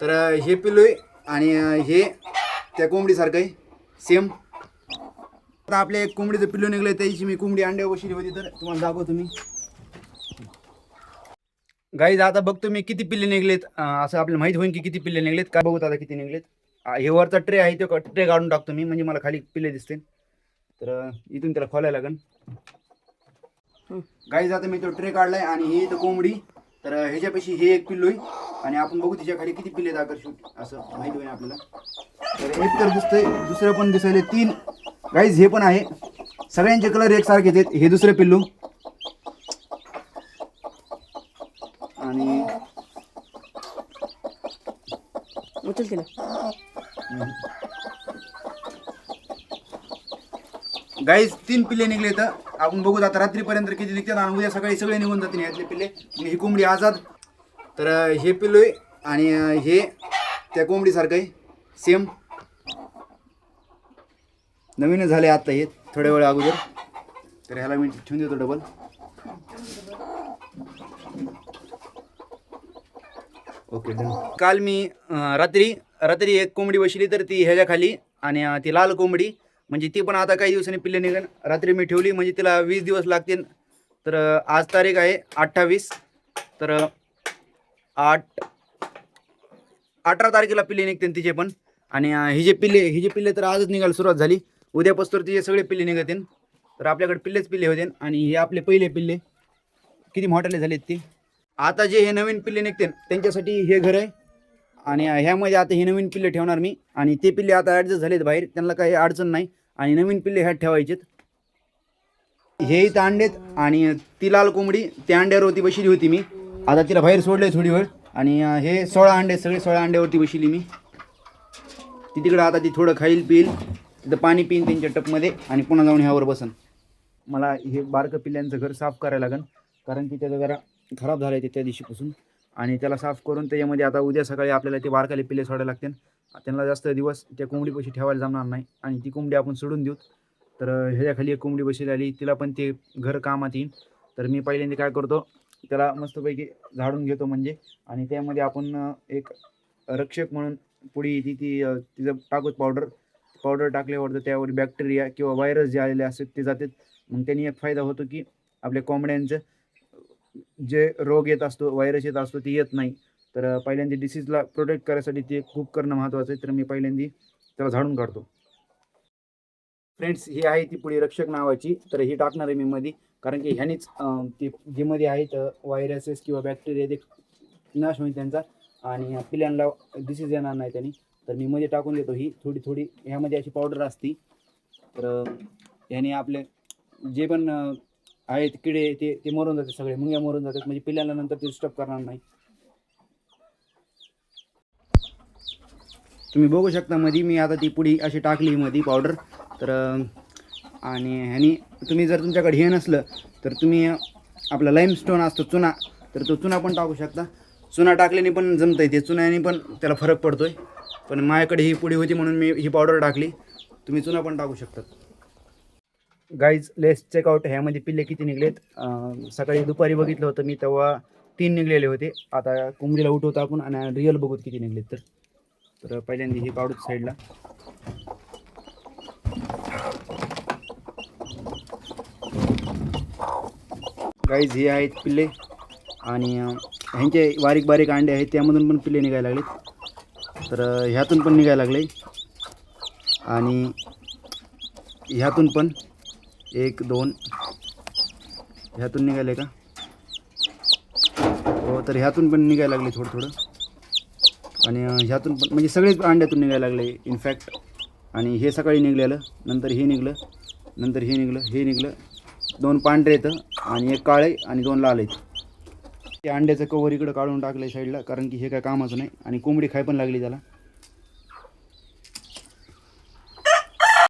तर हे पिल्लू आहे आणि हे त्या कोंबडीसारखं आहे. सेम आता आपल्या एक कोंबडीचं पिल्लू निघलं त्याची मी कोंबडी अंड्यावर बसली होती तर तुम्हाला दाखवतो मी. गाईज आता बघतो मी किती पिल्ले निघलेत. असं आपल्याला माहीत होईल की किती पिल्ले निघलेत. काय बघत आता किती निघलेत. हे वरचा ट्रे आहे तो ट्रे काढून टाकतो मी म्हणजे मला खाली पिल्ले दिसतील. तर इथून त्याला खोलायला लागेल गाईज आता मी तो ट्रे काढलाय आणि ही इथं कोंबडी तर अं, ह्याच्यापाशी हे एक पिल्लू आहे आणि आपण बघू तिच्या खाली किती पिल्ले आकर्षित असं माहिती होईल आपल्याला. तर एक तर दिसतंय दुसरं पण दिसायले तीन. गाईज हे पण आहे. सगळ्यांचे कलर एकसारखेच आहेत. हे दुसरं पिल्लू. आणि उचल तिला. गाईज तीन पिल्ले निघले तर आपण बघू आता रात्रीपर्यंत किती निघतात आणि उद्या सकाळी सगळे निघून जातील यातले पिल्ले. ही कोंबडी आजाद तर हे पिल्लू आहे आणि हे त्या कोंबडीसारखं आहे सेम नवीनच झाले आता हे थोड्या वेळ अगोदर. तर ह्याला मी ठेवून देतो डबल ओके डन काल मी रात्री रात्री एक कोंबडी बसली तर ती ह्याच्या खाली आणि ती लाल कोंबडी म्हणजे ती पण आता काही दिवसांनी पिल्ले निघेल रात्री मी ठेवली म्हणजे तिला वीस दिवस लागतील. तर आज तारीख आहे अठ्ठावीस. तर आठ अठरा तारखेला पिल्ले निघतील तिचे पण. आणि हि जे पिल्ले हि जे पिल्ले तर आजच निघायला सुरुवात झाली. उद्यापासून तिचे सगळे पिल्ले निघतील. तर आपल्याकडे पिल्लेच पिल्ले होते. आणि हे आपले पहिले पिल्ले. किती मोठाले झालेत ते? आता जे हे नवीन पिल्ले निघतील त्यांच्यासाठी हे घर आहे. आणि ह्यामध्ये आता हे नवीन पिल्ले ठेवणार मी. आणि ते पिल्ले आता ॲडजस्ट झालेत बाहेर. त्यांना काही अडचण नाही. आणि नवीन पिल्ले ह्यात ठेवायचेत. हे इथं अंडेत आणि ती लाल कोंबडी त्या अंड्यावरती बसली होती मी. आता तिला बाहेर सोडले थोडी वेळ आणि हे सोळा अंडे सगळे सोळा अंड्यावरती बसली मी. ती तिकडं आता ती थोडं खाईल पिईल. तिथं पाणी पिईन त्यांच्या टपमध्ये आणि पुन्हा जाऊन ह्यावर बसन. मला हे बारकं पिल्ल्यांचं घर साफ करायला लागेल कारण की त्याचं जरा खराब झालं आहे ते त्या दिवशीपासून. आणि त्याला साफ करून त्याच्यामध्ये आता उद्या सकाळी आपल्याला ते बारकाले पिल्ले सोडायला लागतील. त्यांना जास्त दिवस त्या कोंबडीपाशी ठेवायला जमणार नाही. आणि ती कोंबडी आपण सोडून देऊ. तर ह्याच्याखाली एक कोंबडी बशीला आली. तिला पण ते घर कामात येईल तर मी पहिल्यांदा काय करतो त्याला मस्तपैकी झाडून घेतो म्हणजे. आणि त्यामध्ये आपण एक रक्षक म्हणून पुढी ती ती तिचं टाकूत पावडर पावडर टाकल्यावर तर त्यावर बॅक्टेरिया किंवा व्हायरस जे आलेले असतात ते जातात. मग त्यांनी एक फायदा होतो की आपल्या कोंबड्यांचं जे रोग येत असतो व्हायरस येत असतो ते येत नाही. तर पहिल्यांदा डिसीजला प्रोटेक्ट करायसाठी ते खूप करणं महत्त्वाचं आहे. तर मी पहिल्यांदा त्याला झाडून काढतो. फ्रेंड्स ही आहे ती पुढे रक्षक नावाची. तर ही टाकणार आहे मी मध्ये कारण की ह्यानेच ती जी मध्ये आहेत व्हायरसेस किंवा बॅक्टेरिया ते नाश होईल त्यांचा. आणि पिल्यांना डिसीज येणार नाही त्यांनी. तर मी मध्ये टाकून देतो ही. थोडी थोडी ह्यामध्ये अशी पावडर असती. तर ह्याने आपले जे पण आहेत किडे ते ते मरून जाते सगळे. मुंग्या मरून जातात. म्हणजे पिल्यानंतर नंतर ते डिस्टर्ब करणार नाही. तुम्ही बघू शकता मध्ये मी आता ती पुडी अशी टाकली मध्ये पावडर तर आणि ह्यानी तुम्ही जर तुमच्याकडे हे नसलं तर तुम्ही आपला लाईमस्टोन असतो चुना तर तो चुना पण टाकू शकता. चुना टाकल्याने पण जमतं ते. चुन्याने पण त्याला फरक पडतो आहे पण माझ्याकडे ही पुडी होती म्हणून मी ही पावडर टाकली. तुम्ही चुना पण टाकू शकतात गाईज लेस चेकआउट ह्यामध्ये पिल्ले किती निघलेत? सकाळी दुपारी बघितलं होतं मी तेव्हा तीन निघलेले होते. आता कोंबडीला उठवतो आपण आणि रिअल बघूत किती निघलेत तर. तर पहिल्यांदा हे काढूच साईडला गाईज हे आहेत पिल्ले. आणि ह्यांचे बारीक बारीक अंडे आहेत त्यामधून पण पिल्ले निघायला लागलेत. तर ह्यातून पण निघायला लागले. आणि ह्यातून पण एक दोन. ह्यातून निघाले का? हो तर ह्यातून पण निघायला लागले थोडं थोडं. आणि ह्यातून पण म्हणजे सगळेच अंड्यातून निघायला लागले इनफॅक्ट आणि हे सकाळी निघलेलं नंतर हे निघलं नंतर हे निघलं हे निघलं. दोन पांढरे येतं आणि एक काळे आणि दोन लाल आहेत. ते अंड्याचं कवर इकडं काढून टाकलं आहे साईडला कारण की हे काय कामाचं नाही. आणि कोंबडी खाय पण लागली त्याला.